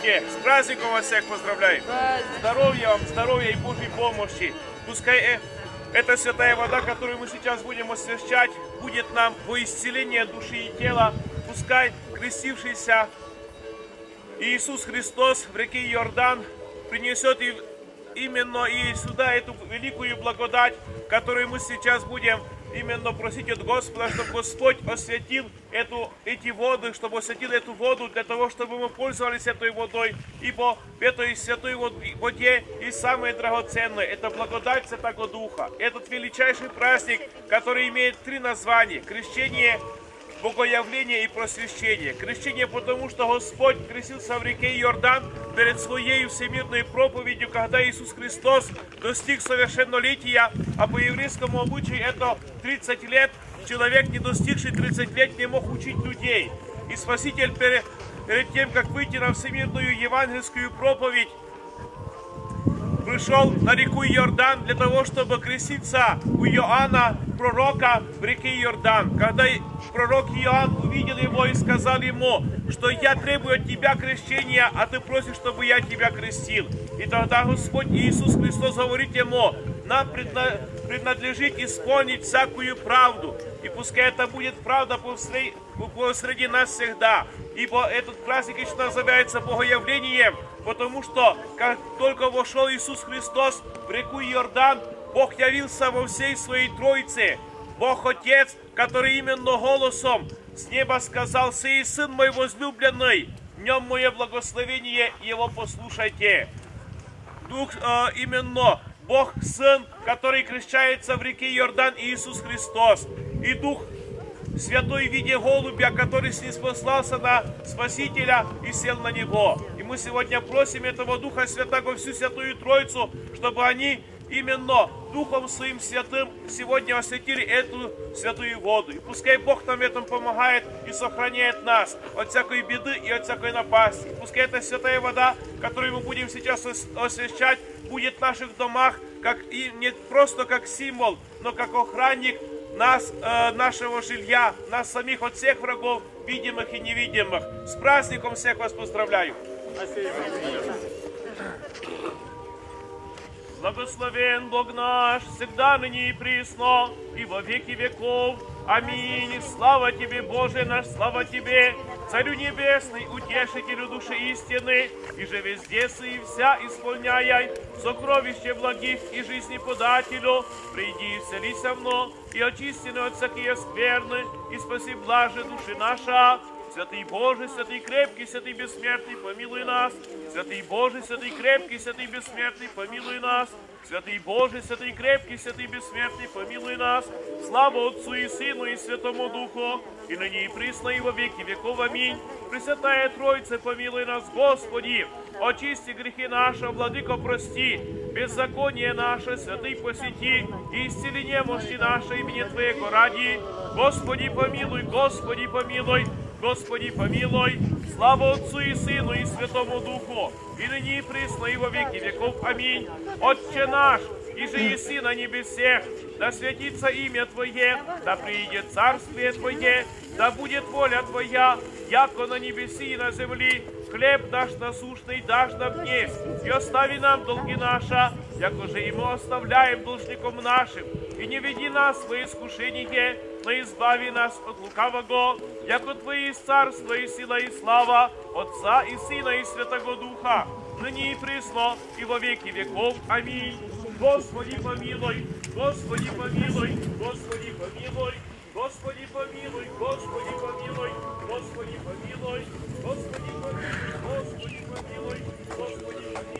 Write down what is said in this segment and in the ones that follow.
Господи, с праздником вас всех поздравляю. Здоровья вам, здоровья и Божьей помощи. Пускай э, эта святая вода, которую мы сейчас будем освящать, будет нам во исцеление души и тела. Пускай крестившийся Иисус Христос в реке Иордан принесет и именно и сюда эту великую благодать, которую мы сейчас будем именно просить от Господа, чтобы Господь осветил эту, эти воды, чтобы осветил эту воду для того, чтобы мы пользовались этой водой, ибо в этой святой воде и самое драгоценное – это благодать Святого Духа. Этот величайший праздник, который имеет три названия – крещение, богоявление и просвещение. Крещение, потому что Господь крестился в реке Иордан перед своей всемирной проповедью, когда Иисус Христос достиг совершеннолетия, а по еврейскому обычаю это 30 лет, человек, не достигший 30 лет, не мог учить людей. И Спаситель перед, перед тем, как выйти на всемирную евангельскую проповедь, пришел на реку Иордан для того, чтобы креститься у Иоанна, пророка в реке Иордан. Когда пророк Иоанн увидел его и сказал ему, что я требую от тебя крещения, а ты просишь, чтобы я тебя крестил. И тогда Господь Иисус Христос говорит ему, нам принадлежит исполнить всякую правду. И пускай это будет правда посреди нас всегда. Ибо этот праздник еще называется Богоявлением, потому что как только вошел Иисус Христос в реку Иордан, Бог явился во всей своей Троице. Бог Отец, который именно голосом с неба сказал, «Сей Сын мой возлюбленный, в нем мое благословение, его послушайте». Дух э, именно Бог Сын, который крещается в реке Иордан, Иисус Христос. И Дух Святой в виде голубя, который снизпослался на Спасителя и сел на него. И мы сегодня просим этого Духа Святого, всю Святую Троицу, чтобы они именно Духом Своим Святым сегодня осветили эту святую воду. И пускай Бог нам в этом помогает и сохраняет нас от всякой беды и от всякой напасти. И пускай эта святая вода, которую мы будем сейчас освещать, будет в наших домах как, и не просто как символ, но как охранник нас, э, нашего жилья, нас самих от всех врагов, видимых и невидимых. С праздником всех вас поздравляю! Благословен Бог наш, всегда ныне и присно, и во веки веков. Аминь. Слава Тебе, Боже наш, слава Тебе, Царю Небесный, Утешителю души истины, и же везде и вся исполняй сокровище благих и жизни подателю, приди и вселися мно, и очисти от всякие скверны, и спаси блаже души наша, Святый Боже, святый крепкий, святый бессмертный, помилуй нас. Святый Боже, святый крепкий, святый бессмертный, помилуй нас. Святый Боже, святый крепкий, святый бессмертный, помилуй нас. Слава Отцу и Сыну и Святому Духу, и ныне и присно и во веки веков. Аминь. Пресвятая Троица, помилуй нас, Господи. Очисти грехи наши, Владыко, прости. Беззаконие наше, святый посети, и исцели немощи наши имени Твоего ради. Господи, помилуй, Господи, помилуй. Господи, помилуй, слава Отцу и Сыну и Святому Духу, и ныне и присно и во веки веков. Аминь. Отче наш, и же еси на небесех, да святится имя Твое, да приидет царствие Твое, да будет воля Твоя, яко на небеси и на земли, хлеб наш насущный дашь нам днесь, и остави нам долги наши, яко же и мы оставляем должником нашим, и не веди нас в искушение, но избави нас от лукавого, яко Твое есть царство и сила и слава, Отца и Сына и Святого Духа, ныне и присно, и во веки веков. Аминь. Господи помилуй, Господи помилуй, Господи помилуй, Господи помилуй, Господи помилуй, Господи помилуй, Господи помилуй, Господи помилуй, Господи помилуй,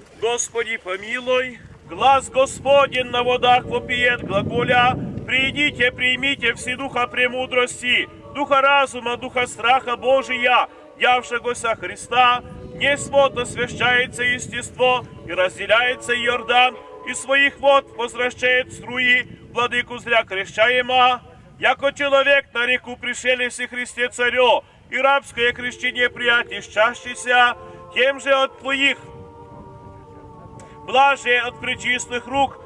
Господи помилуй. Глаз Господень на водах вопиет глаголя, «Придите, примите все духа премудрости, духа разума, духа страха Божия, явшегося Христа, не свод освящается естество и разделяется Иордан, и своих вод возвращает струи, владыку зря крещаема, яко человек на реку пришелец и Христе царю, и рабское крещение приятищащийся, тем же от твоих блаже от причистых рук,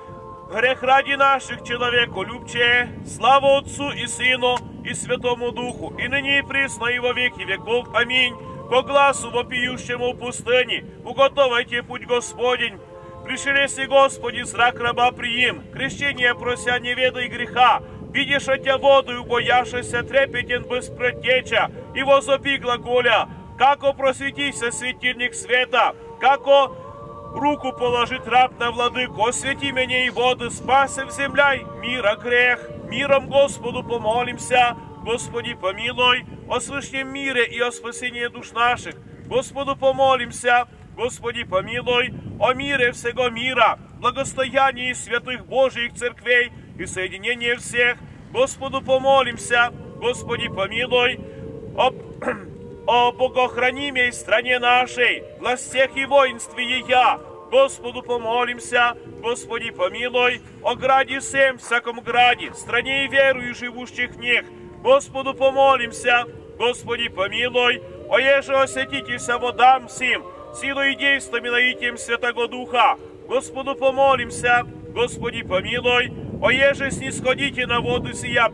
грех ради наших человеку любче, слава Отцу и Сыну и Святому Духу, и ныне и присно и во веки веков. Аминь. По глазу вопиющему в пустыне, уготовайте путь Господень. Пришелеси Господи, зрак раба приим, крещение прося не ведай греха, видишь от тебя воду, бояшься трепетен без протеча, и возопи глаголя, како просветися светильник света, како руку положит раб на владыку, освети меня и воды, спасем земля, мира грех, миром Господу помолимся, Господи помилуй, о свышнем мире и о спасении душ наших, Господу помолимся, Господи помилуй, о мире всего мира, благостоянии святых Божьих церквей и соединении всех, Господу помолимся, Господи помилуй, о о богохранимой стране нашей, властях и воинстве ея, Господу помолимся, Господи помилуй, о граде всем, всяком граде, стране и верую живущих в них, Господу помолимся, Господи помилуй, о еже осветитеся водам всем, силой и действиями наитием Святого Духа, Господу помолимся, Господи помилуй, о еже снисходите на воду сия,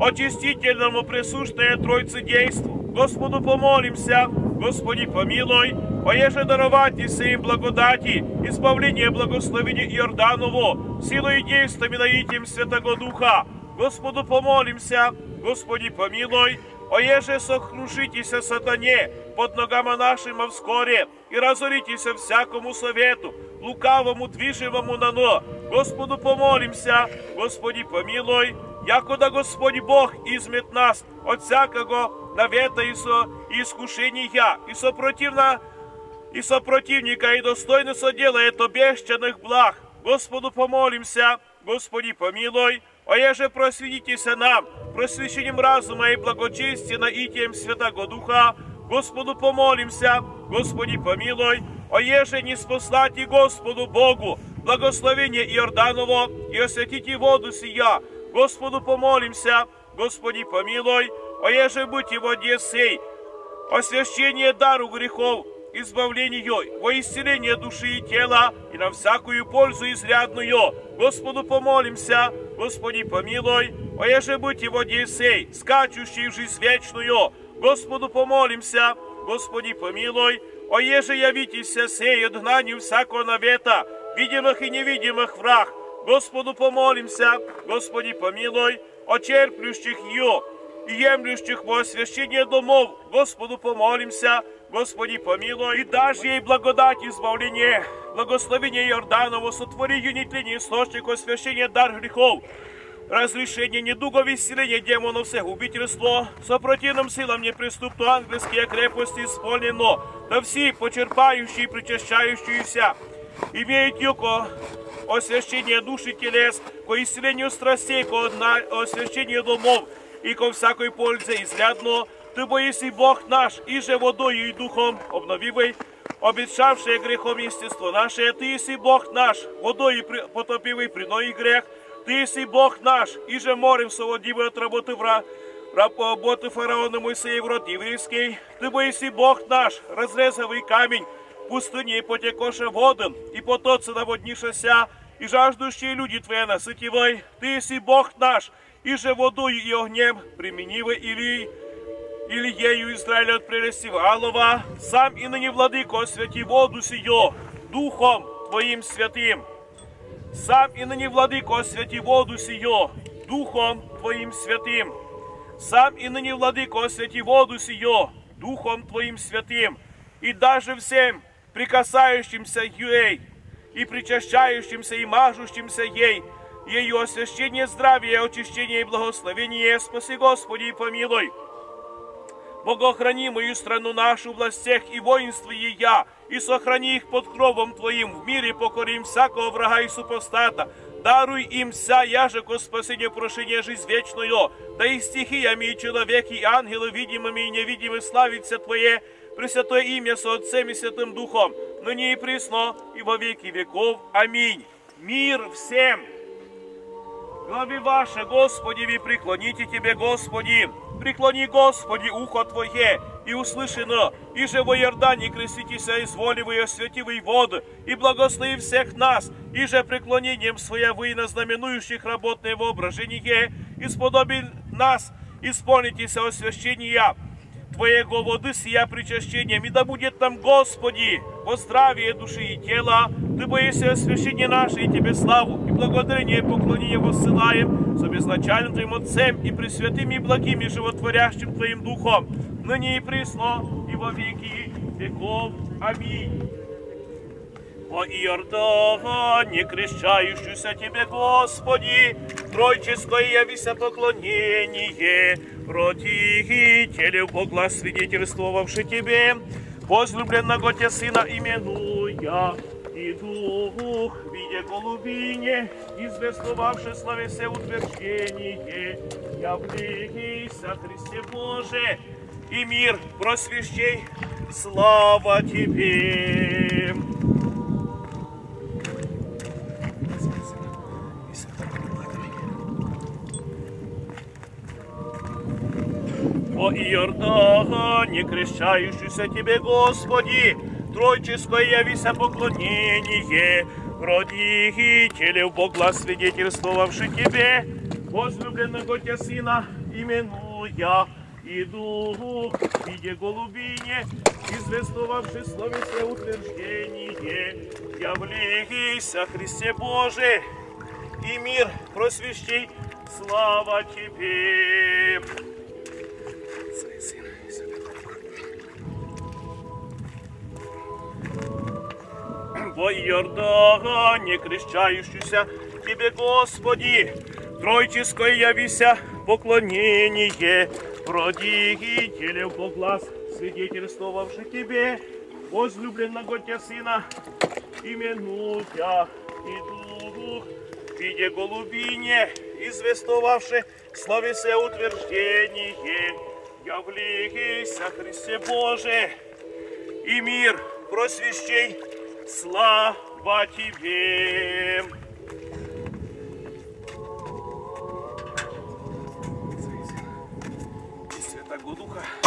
очистительному присущное Тройце действу, Господу помолимся, Господи помилуй, поеже даровати им благодати, избавление благословения Иорданову, силой действиями наитием Святого Духа. Господу помолимся, Господи помилуй, Оеже сохрушитеся сатане под ногами нашими вскоре и разоритеся всякому совету, лукавому, движимому на но. Господу помолимся, Господи помилуй, якода Господь Бог измет нас от всякого навета и, со, искушения, и сопротивна, и сопротивника, и достойно соделает обещанных благ. Господу помолимся, Господи помилуй, а еже просветитеся нам, просвещением разума и благочестия наитием Святого Духа, Господу помолимся, Господи помилуй, а еже не спослати Господу Богу, благословение Иорданово и осветите воду сия, Господу помолимся, Господи помилуй, Оеже быть его сей, освящение дару грехов, избавление во исцеление души и тела, и на всякую пользу изрядную. Господу помолимся, Господи помилуй, оеже быть его сей, скачущий в жизнь вечную. Господу помолимся, Господи помилуй, оеже явитеся сей отгнанию всякого навета, видимых и невидимых враг. Господу помолимся, Господи помилуй, очерплющих ее, и емлющих во освящение домов. Господу помолимся, Господи помилуй, и дашь ей благодать избавление, благословение Иорданову, сотвори юнитление источник освящения дар грехов, разрешение недугов, исцеление демонов, все губительство, сопротивным силам неприступну ангельские крепости исполнено, да все почерпающие и причащающиеся, имеют юко освящение души телес, ко исцелению страстей, ко освящению домов, и ко всякой пользе изрядно, ты боиси Бог наш, и же водою и духом обновивый, обещавший грехом естество наше, ты иси Бог наш, водою потопивый приной грех, ты иси Бог наш, и же морем соводивый от работы вра, работы фараона Моисея в род еврейский, ты боиси Бог наш, разрезовый камень, пустыни потекоше воден, и потоцы наводнишася, и жаждущие люди твои насытивай, ты иси Бог наш, и же водою и огнем применивы или или ею Израиля от прелестивалова, сам и ныне, владыко, освяти воду сию, Духом Твоим святым. Сам и ныне, владыко, освяти воду сию, Духом Твоим святым. Сам и ныне, владыко, освяти воду сию, Духом Твоим святым. И даже всем прикасающимся ей, и причащающимся, и мажущимся ей, ее освящение, здравие, очищение и благословение, спаси Господи и помилуй. Богохрани мою страну нашу в властях и воинство ея, и сохрани их под кровом Твоим, в мире покорим всякого врага и супостата, Даруй им вся яжеко спасение, прошение, жизнь вечную. Да и стихиями, и человеки, и ангелы, видимыми и невидимыми, славится Твое, Пресвятое имя со Отцем и Святым Духом, ныне и присно, и во веки веков. Аминь. Мир всем! Глави ваше, Господи, ви преклоните Тебе, Господи, преклони, Господи, ухо Твое, и услышано, и же во Иордане креститеся, изволивый, осветивый вод, и благослови всех нас, и же преклонением своя вы на знаменующих работное воображение, исподоби нас, исполнитеся освящения, Твоего воды сия причащением, и да будет нам, Господи, во здравие души и тела, Ты боишься освящения наше, и Тебе славу, и благодарение и поклонение воссылаем, с обезначальным Твоим Отцем и пресвятым и благим и животворящим Твоим Духом, ныне и присно, и во веки веков. Аминь. О Иордане, крещающийся Тебе, Господи, Тройческое явися поклонение, родителю Бога свидетельствовавши Тебе, возлюбленного Тебя Сына именуя, и Дух, видя голубине, известовавши славесе утверждение, явлися Христе Боже, и мир просвещей, слава Тебе. О Иордане, крещающийся Тебе, Господи, Тройческое явися поклонение, родителю Бога свидетельствовавши Тебе, возлюбленного Тебя Сына, именуя, и Дух, виде голубине, известовавши словесе утверждение, явлися Христе Боже, и мир просвещей, слава Тебе. Во Иордане, крещающийся. Тебе, Господи, Тройческое явися поклонение, родителю по глаз свидетельствовавши Тебе, возлюбленного Тебя Сына, именуя и Дух, виде голубине, известовавши словесе утверждение, явлися Христе Боже, и мир просвещей, слава Тебе. Святого Духа.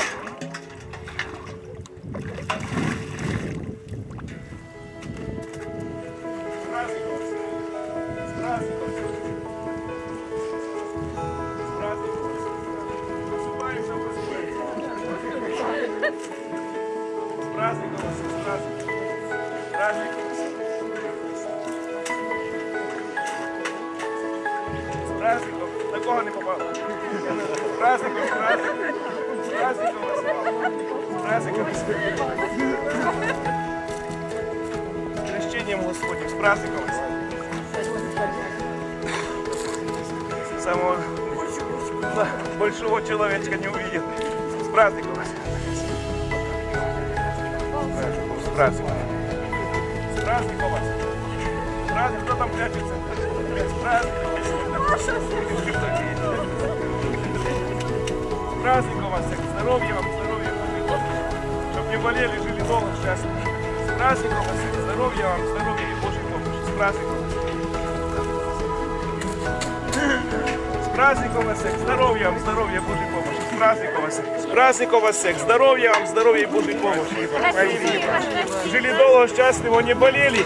Самого большого человечка не увидит. С праздником вас! С праздником! С праздником вас! С праздником! Кто там прячется? С праздником вас! С праздником вас всех! Здоровья вам, здоровья вам! Чтоб не болели, жили долго, счастливы! С праздником вас всех! Здоровья вам, здоровья и Божьей помощи! С праздником праздником вас всех! Здоровья вам, здоровья, Божьей помощи! С праздником вас всех! С праздником вас всех! Здоровья вам, здоровья и Божьей помощи! Жили долго, счастливо, не болели!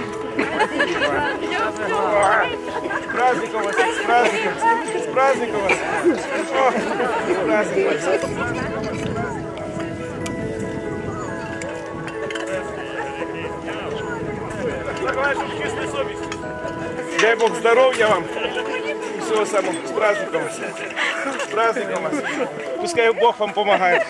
С праздником вас всех! С праздником! С праздником вас! С праздником! Давай, чтобы с чистой совестью. Дай Бог здоровья вам. И всего самого. С праздником вас. С праздником вас. Пускай Бог вам помогает.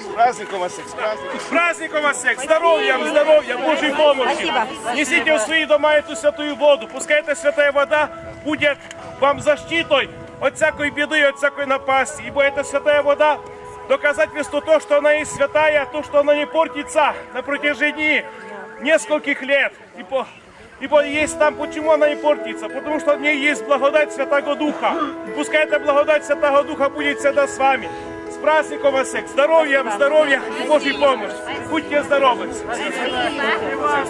С праздником вас. С праздником. С праздником вас вам, здоровья, Божьей помощи. Несите в свои дома эту святую воду. Пускай эта святая вода будет вам защитой от всякой беды, от всякой напасти. Ибо эта святая вода доказательство то, что она есть святая, то, что она не портится на протяжении нескольких лет. по, ибо есть там, почему она не портится? Потому что в ней есть благодать Святого Духа. Пускай эта благодать Святого Духа будет всегда с вами. С праздником вас всех, здоровьем, здоровья и Божьей помощи. Будьте здоровы. А,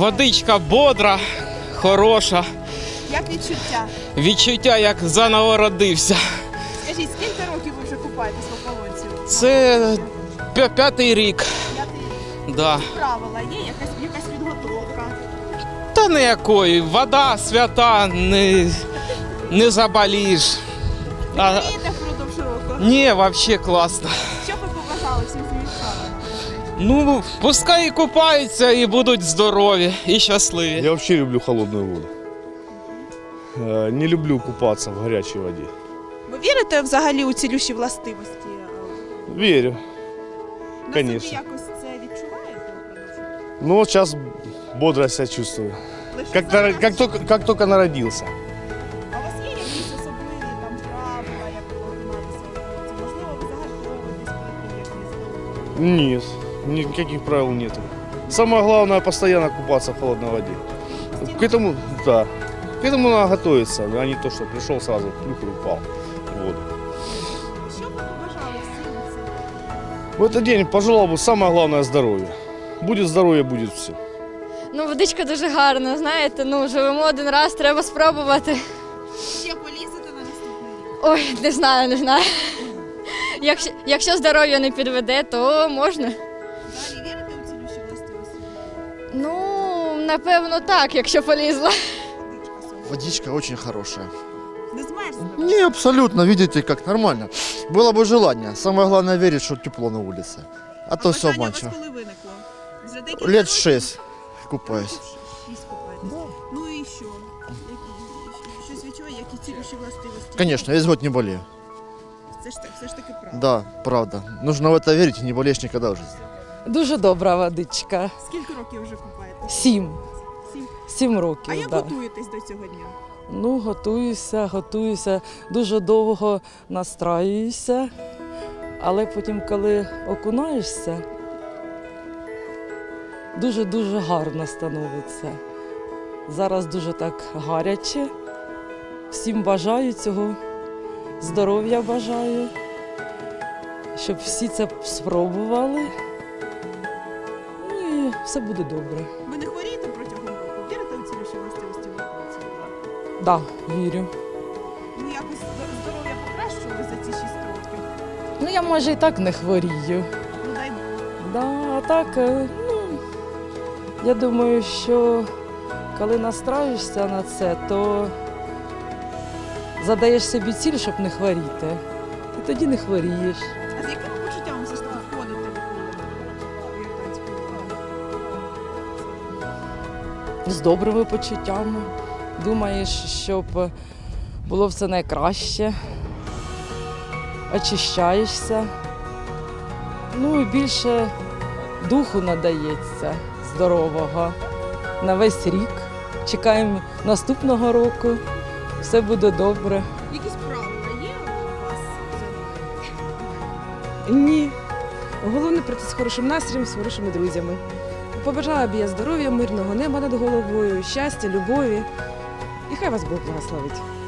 водичка, бодра, хороша. як відчуття? Відчуття, як заново родився. Скажіть, скільки років ви вже купаєтесь в ополонці? Це п'ятий рік. П'ятий Да. правила, є якась, якась підготовка. Та ніякої. Вода свята, не, не заболіш. А, впродовж року? ні, взагалі класно. Ну, пускай и купаются, и будут здорові, и щасливі. Я вообще люблю холодную воду. Э, не люблю купаться в горячей воде. Вы верите взагалі у цілющі властивості? Верю. Наскільки Конечно. якось це відчуваєте? Ну, сейчас бодро себе чувствую. Лише Как, как, только, как только народился. А никаких правил нету. Самое главное постоянно купаться в холодной воде. К этому, да, к этому надо готовиться, а не то, что пришел сразу, плюх и упал в воду. Що б ви побажали всім у цей В этот день пожелал бы самое главное здоровье. Будет здоровье, будет все. Ну, водичка дуже гарна, знаєте, ну живемо один раз, треба спробувати. Ще полізете на наступний рік? Ой, не знаю, не знаю. Якщо, якщо здоров'я не підведе, то можна. Ну, напевно, так, якщо полізла. Водичка сьогодні. Водичка очень хорошая. Не змерзли? ви? Не, абсолютно, видите, как нормально. Было бы желание. Самое главное верить, что тепло на улице. А то все бажання у вас обманчиво. коли виникло? Вже декілька Лет років? шесть купаюсь. Шість купаєтесь. Ну і що? Які- Щось відчуває, які цілющі властивості? Конечно, весь год не болею. Це ж, так- все ж таки правда. Да, правда. Нужно в это верить, и не болеешь никогда в жизни. Дуже добра водичка. Скільки років вже купаєтесь? Сім. Сім. Сім А як да. готуєтесь до цього дня? Ну, готуюся, готуюся. Дуже довго настраююся. Але потім, коли окунаєшся, дуже-дуже гарно становиться. Зараз дуже так гаряче. Всім бажаю цього. Здоров'я бажаю, щоб всі це спробували. Все буде добре. Ви не хворієте протягом року? Вірите у цілющі властивості вулиці? Да, вірю. Ну якось здоров'я покращилось за ці 6 років. Ну, я може і так не хворію. Ну дай. Да, а так, е, ну, я думаю, що коли настраюєшся на це, то задаєш собі ціль, щоб не хворіти. І тоді не хворієш. З добрими почуттями. Думаєш, щоб було все найкраще. Очищаєшся. Ну і більше духу надається здорового на весь рік. Чекаємо наступного року. Все буде добре. Якісь правила є у вас? Ні. Головне прийти з хорошим настроєм, з хорошими друзями. Побажала б я здоров'я, мирного неба над головою, щастя, любові. І хай вас Бог благословить.